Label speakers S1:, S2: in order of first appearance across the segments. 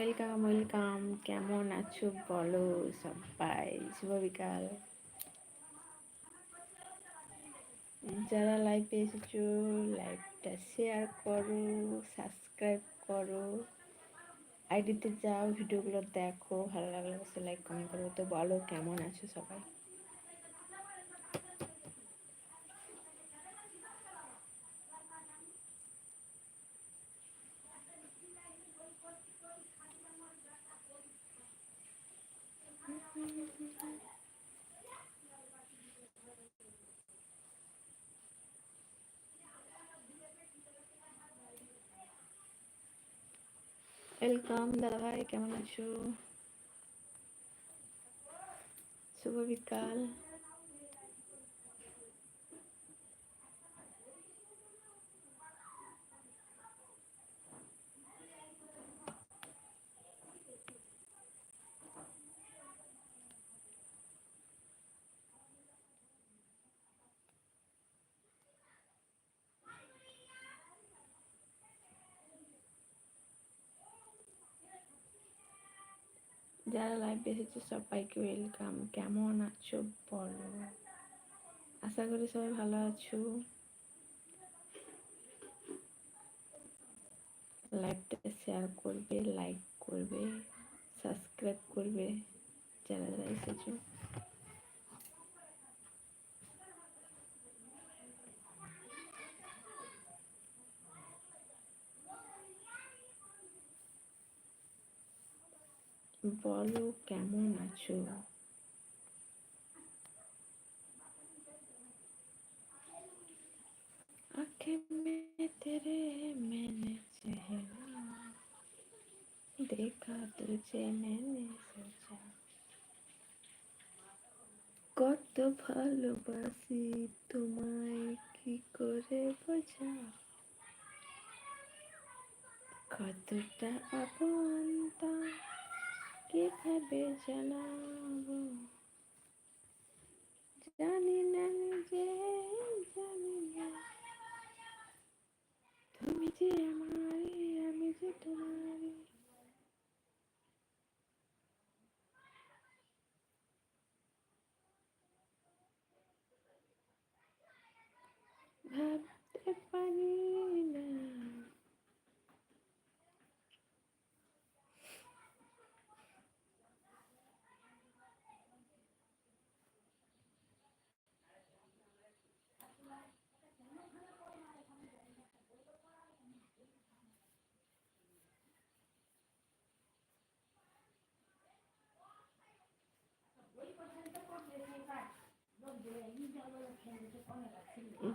S1: Welcome welcome. কেমন আছো বলো সবাই? শুভ বিকাল। যারা লাইভে এসেছ লাইভটা শেয়ার করো সাবস্ক্রাইব করো। আইডিতে যাও ভিডিওগুলো দেখো, ভালো লাগলে লাইক কমেন্ট করো। তো বলো, কেমন আছো সবাই? ওয়েলকাম দাদা ভাই কেমন আছো শুভ বিকাল যারা লাইভ এসেছে সবাইকে ওয়েলকাম কেমন আছো বলো? আশা করি সবাই ভালো আছো। লাইভটা শেয়ার করবে লাইক করবে সাবস্ক্রাইব করবে, যারা যারা এসেছ। বলো কেমন আছো आंखें में तेरे मैंने चेहरा देखा तुझे मैंने सोचा কত ভালোবাসি তোমায় কি করে বোঝা কতটা আপন তা কীভাবে জানাব? জানি না নিজে, জানি না। তুমি যে আমারই আমি যে তোমারই ভাবতে পারি না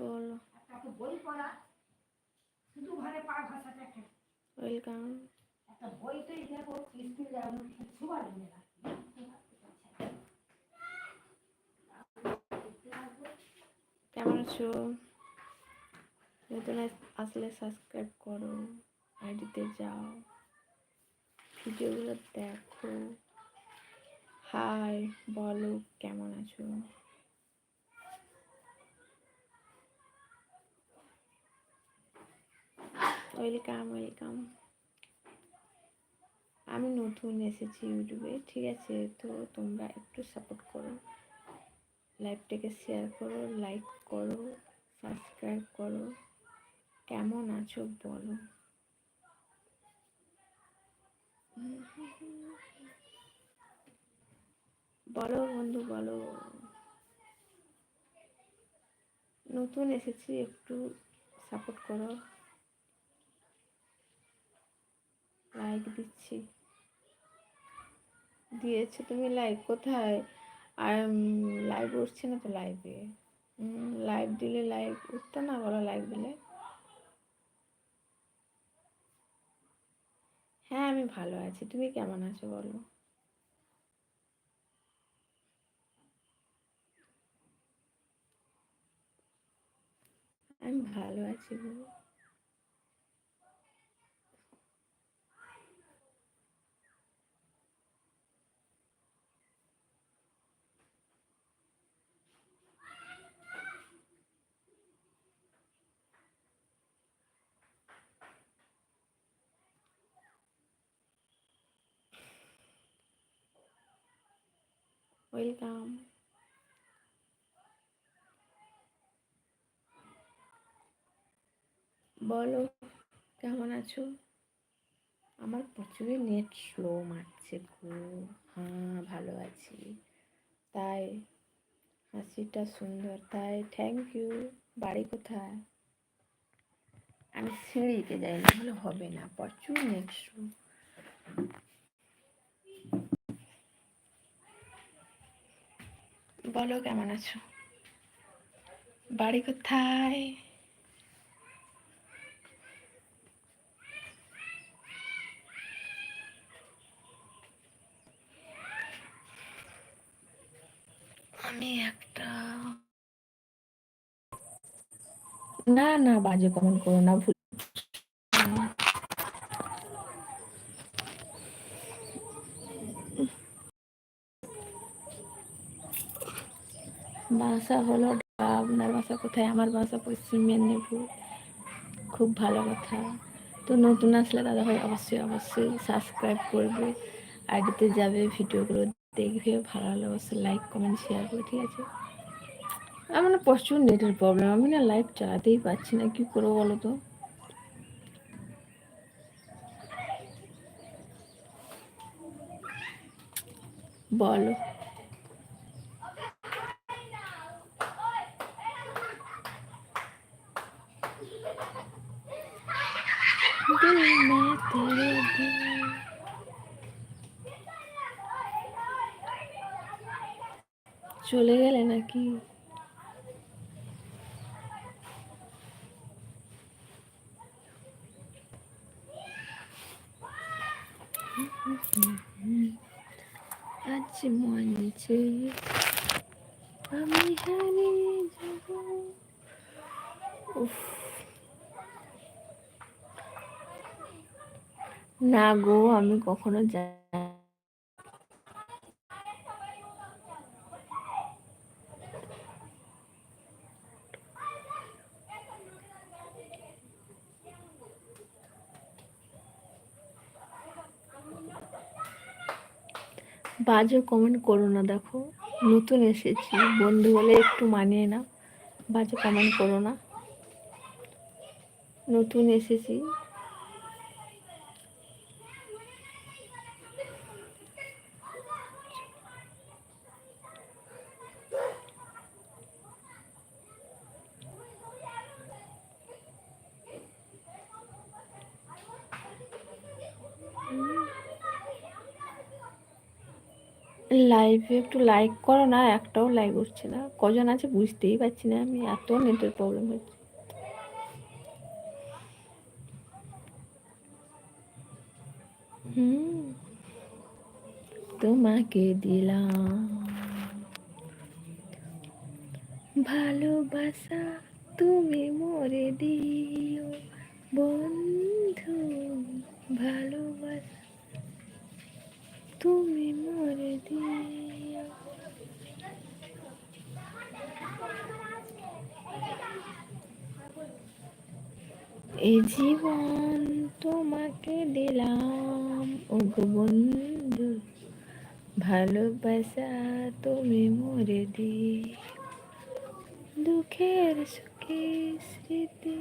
S1: বলো।
S2: বই পড়া শুধু ঘরে পা ভাষাটা
S1: ওয়েলকাম।
S2: একটা বই তো দেখো স্কুল যাব কিছু পারবে না
S1: কেমন আছো? নতুন আসলে সাবস্ক্রাইব করো আইডিতে যাও ভিডিওগুলো দেখো। হাই বলো কেমন আছো? ওয়েলকাম ওয়েলকাম আমি নতুন এসেছি ইউটিউবে, ঠিক আছে? তো তোমরা একটু সাপোর্ট করো। লাইভটাকে শেয়ার করো লাইক করো সাবস্ক্রাইব করো। কেমন আছো বলো? বলো বন্ধু, বলো। নতুন এসেছি, একটু সাপোর্ট করো। লাইক দিচ্ছি। দিয়েছ তুমি লাইক কোথায়? আর লাইভ উঠছে না তো লাইভে লাইভ দিলে লাইভ উঠতো না, বলো লাইভ দিলে। হ্যাঁ আমি ভালো আছি। তুমি কেমন আছো বলো? আমি ভালো আছি গো ওয়েলকাম। বলো, কেমন আছো? আমার প্রচুরই নেট স্লো মারছে খুব। হ্যাঁ ভালো আছি। তাই হাসিটা সুন্দর। তাই থ্যাংক ইউ বাড়ি কোথায়? আমি সিঁড়িতে যাই, না হলে হবে না। প্রচুর নেট স্লো। বলো কেমন আছো? বাড়ি কোথায়? আমি একটা না না বাজে কমেন্ট করো না ভুল বাসা হলো আপনার বাসা কোথায়? আমার বাসা পশ্চিম মেদিনীপুর। খুব ভালো কথা। তো নতুন আসলে দাদা ভাই অবশ্যই অবশ্যই সাবস্ক্রাইব করবে। আইডিতে যাবে, ভিডিওগুলো দেখবে, ভালো হলে অবশ্যই লাইক কমেন্ট শেয়ার করে ঠিক আছে? আমার প্রচুর নেটের প্রবলেম আমি না লাইভ চালাতেই পারছি না। কি করব বলো তো? বলো। চলে গেলে নাকি? আজ মঞ্চে আমি হারিয়ে যাব। উফ। না গো আমি কখনো যাই বাজে কমেন্ট করো না, দেখো। নতুন এসেছি, বন্ধু বলে একটু মানিয়ে না বাজে কমেন্ট করো না। নতুন এসেছি। লাইভে একটু লাইক করো না, একটাও লাইক উঠছে না। কজন আছে বুঝতেই পারছি না আমি, এত নেটের প্রবলেম হচ্ছে। হুম, তোমাকে দিলাম। ভালোবাসা তুমি মরে দিও, বন্ধু, ভালোবাসা তুমি মরে দিও এ জীবন তোমাকে দিলাম। ও বন্ধু, ভালোবাসা তুমি মরে দি দুঃখের সুখে স্মৃতি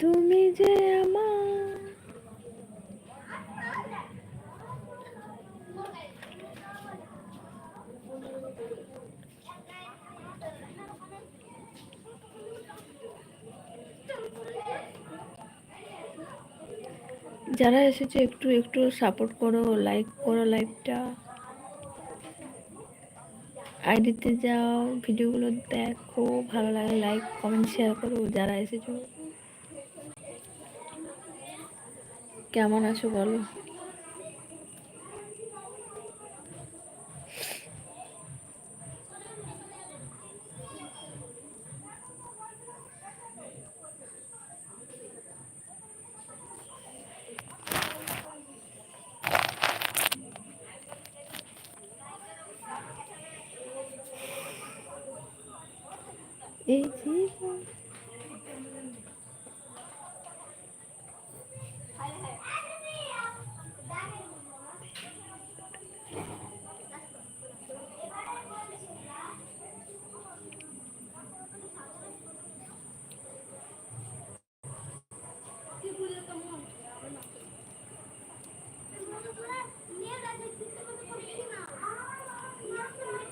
S1: তুমি যে আমার যারা এসেছে একটু একটু সাপোর্ট করো লাইক করো লাইভটা আইডিতে যাও, ভিডিওগুলো দেখো, ভালো লাগে লাইক কমেন্ট শেয়ার করো যারা এসেছ। কেমন আছো বলো? এই জীবন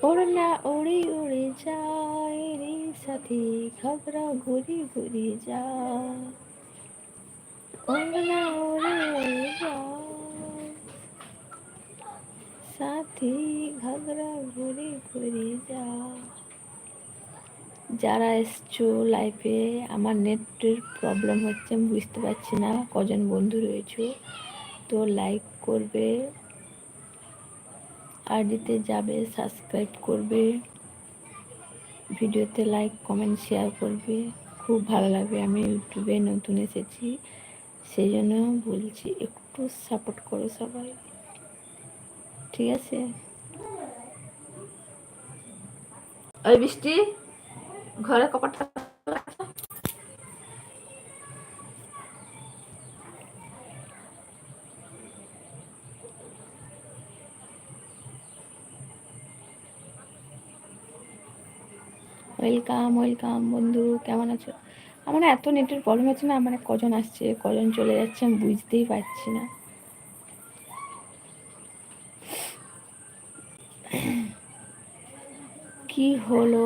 S1: ওড়না ওড়ে ওড়ে যা। সাথী ঘবরা ঘুরি ঘুরি যায় সাথী ঘুরি ঘুরি যায় যারা এসছো লাইফে, আমার নেটের প্রবলেম হচ্ছে, আমি বুঝতে পারছি না, কজন বন্ধু রয়েছে, তো লাইক করবে আইডিতে যাবে, সাবস্ক্রাইব করবে। ভিডিওতে লাইক কমেন্ট শেয়ার করবে। খুব ভালো লাগবে। আমি ইউটিউবে নতুন এসেছি সেই জন্য বলছি একটু সাপোর্ট করো সবাই। ঠিক আছে? ওই বৃষ্টি ঘরে কপাটটা ওয়েলকাম ওয়েলকাম বন্ধু, কেমন আছো? আমার এত নেটের প্রবলেম হচ্ছে না মানে কজন আসছে, কজন চলে যাচ্ছে আমি বুঝতেই পারছি না। কি হলো?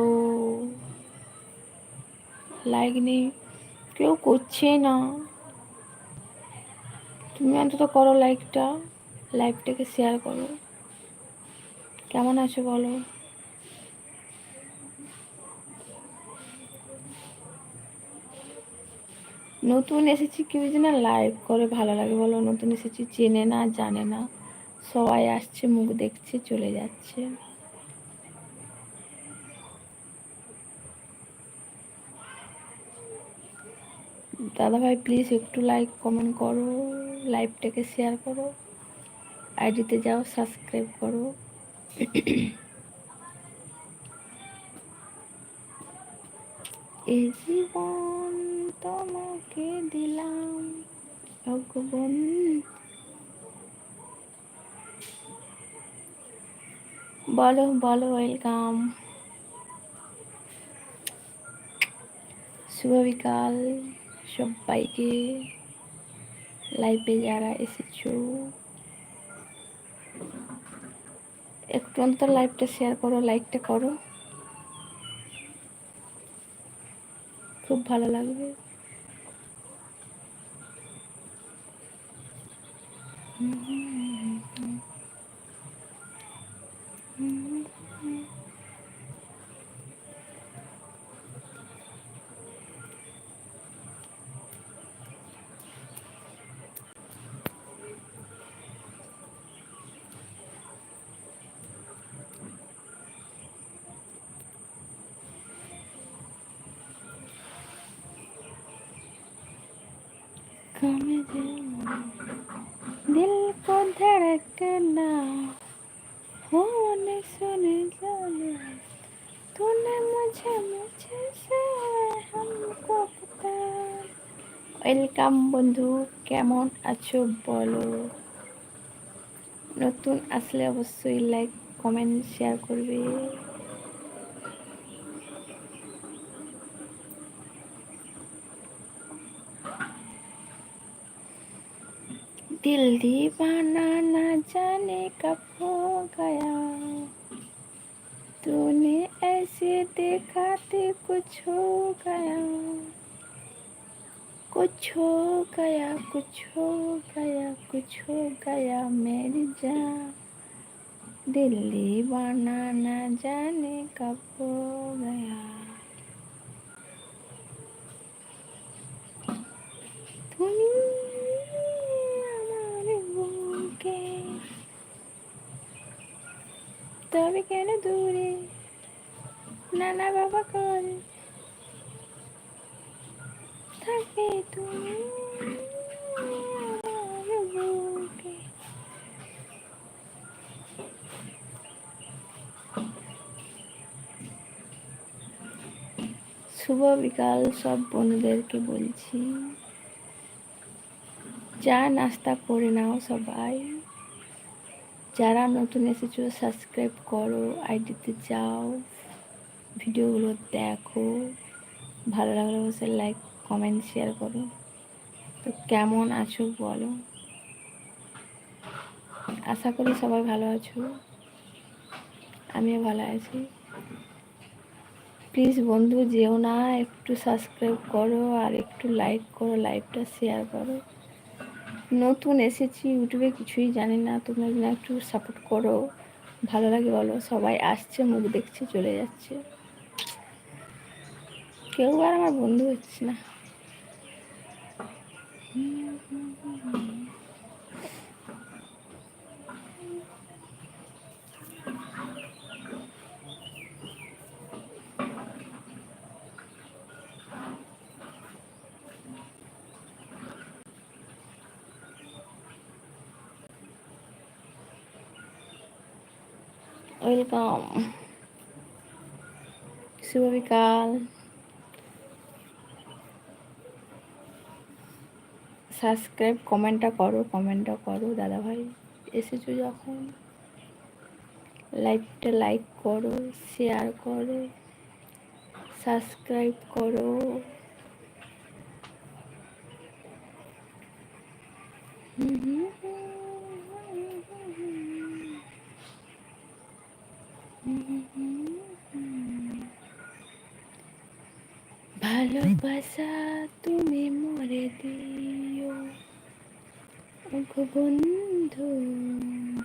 S1: লাইক নেই, কেউ করছে না। তুমি অন্তত করো লাইকটা লাইভটাকে শেয়ার করো। কেমন আছো বলো? নতুন এসেছি কেউ যেন লাইভ করে ভালো লাগে বলো, নতুন এসেছি, চেনে না, জানে না। সবাই আসছে, মুখ দেখছে, চলে যাচ্ছে। দাদা ভাই প্লিজ একটু লাইক কমেন্ট করো লাইভটাকে শেয়ার করো। আইডিতে যাও সাবস্ক্রাইব করো। এই জীবন। তোমাকে দিলাম ভগবান। বলো বলো ওয়েলকাম শুভ বিকাল সবাইকে। লাইভে যারা এসেছ। একটু অন্তর লাইভটা শেয়ার করো লাইকটা করো। খুব ভালো লাগবে। दिल को धड़कना होने सुने जाने तूने मुझे मुझे से हमको पता ওয়েলকাম বন্ধু কেমন আছো বলো নতুন আসলে অবশ্যই লাইক কমেন্ট শেয়ার করবে दिल दीवाना न जाने कब हो गया। तूने ऐसे देखा ते कुछ हो गया। कुछ हो गया, कुछ हो गया, कुछ हो गया मेरी जान। दिल दीवाना न जाने कब हो गया। তুমি তবে কেন দূরে? নানা বাবা করে থাকে তুমি শুভ বিকাল, সব বন্ধুদেরকে বলছি। চা নাস্তা করে নাও সবাই। যারা নতুন এসেছ সাবস্ক্রাইব করো আইডিতে যাও, ভিডিওগুলো দেখো। ভালো লাগলে অবশ্যই লাইক কমেন্ট শেয়ার করো। তো কেমন আছো বলো? আশা করি সবাই ভালো আছো। আমিও ভালো আছি। প্লিজ বন্ধু, যেও না, একটু সাবস্ক্রাইব করো আর একটু লাইক করো লাইভটা শেয়ার করো। নতুন এসেছি, ইউটিউবে কিছুই জানি না। তোমরা যেন একটু সাপোর্ট করো, ভালো লাগে বলো। সবাই আসছে, মুখ দেখছে, চলে যাচ্ছে। কেউ আর আমার বন্ধু হচ্ছে না। ওয়েলকাম শুভ বিকাল সাবস্ক্রাইব কমেন্টটা করো কমেন্টটা করো দাদা ভাই এসেছ যখন লাইভটা লাইক করো শেয়ার করো সাবস্ক্রাইব করো হুম হুম ভালোবাসা তুমি মরে দিও। ওগো বন্ধু,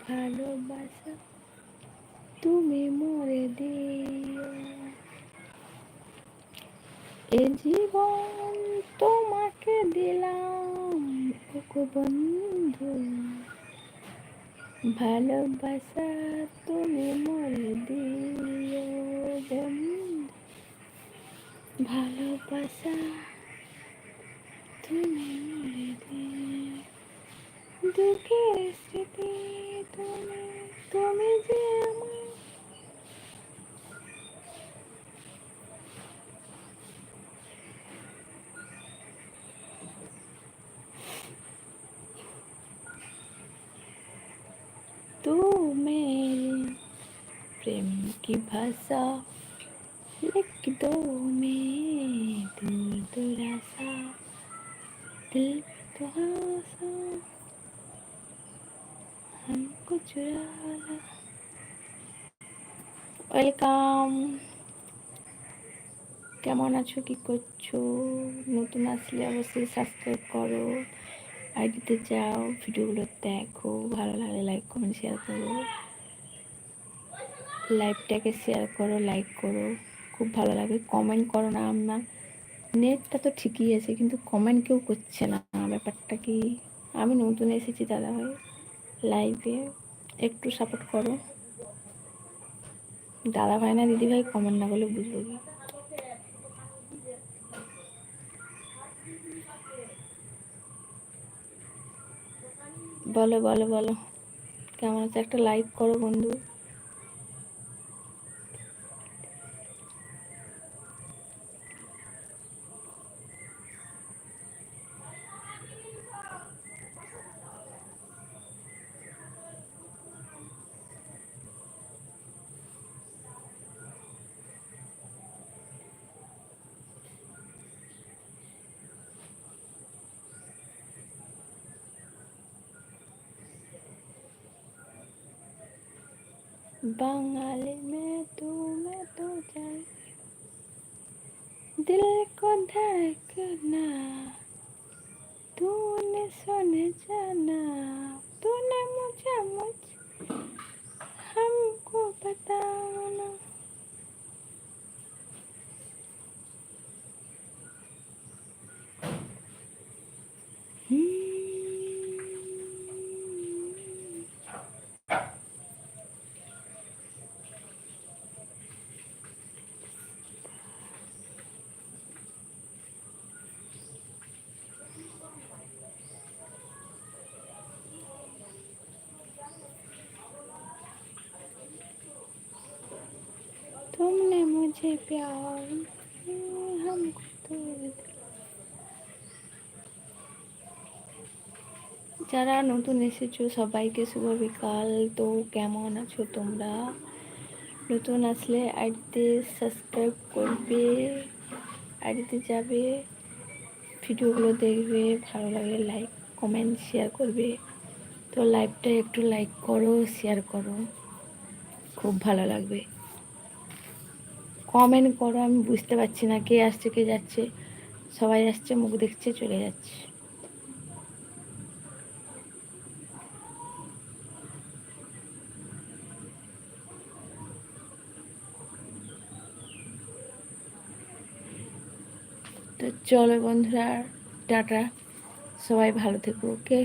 S1: ভালোবাসা তুমি মরে দিও। এ জীবন তোমাকে দিলাম, ওগো বন্ধু। ভালোবাসা তুমি মরে দিও। ভালোবাসা তুমি মরে দিও দুঃখের স্মৃতি তুমি তুমি যে আমার तू मेरी प्रेम की भाषा लिख दो मैं दूर दुरासा दिल तो आसा हमको चुरा ला ওয়েলকাম কেমন আছো কি করছো নতুন আসলে অবশ্যই সাবস্ক্রাইব করো আইডিতে যাও ভিডিওগুলো দেখো ভালো লাগলে লাইক কমেন্ট শেয়ার করো লাইভটাকে শেয়ার করো লাইক করো খুব ভালো লাগে। কমেন্ট করো না আমার নেটটা তো ঠিকই আছে, কিন্তু কমেন্ট কেউ করছে না। ব্যাপারটা কি? আমি নতুন এসেছি দাদা ভাই লাইভে একটু সাপোর্ট করো। দাদা ভাই না দিদি ভাই কমেন্ট না করলে বুঝব কি? বলো বলো বলো। কেমন আছে? একটা লাইক করো বন্ধু। बंगाली में तू मैं तो जाए दिल को धड़कना तूने सुन जाना तूने मुझे मुझ हमको बताना मुझे प्यार हमको तोड़ दिया যারা নতুন এসেছো সবাইকে শুভ বিকাল তো কেমন আছো তোমরা নতুন আসলে আইডিতে সাবস্ক্রাইব করবে আইডিতে যাবে ভিডিওগুলো দেখবে ভালো লাগলে লাইক কমেন্ট শেয়ার করবে তো লাইভটা একটু লাইক করো শেয়ার করো খুব ভালো লাগবে কমেন্ট করো, আমি বুঝতে পারছি না কে আসছে, কে যাচ্ছে। সবাই আসছে, মুখ দেখছে, চলে যাচ্ছে। তো চলো বন্ধুরা, টাটা। সবাই ভালো থেকো, ওকে?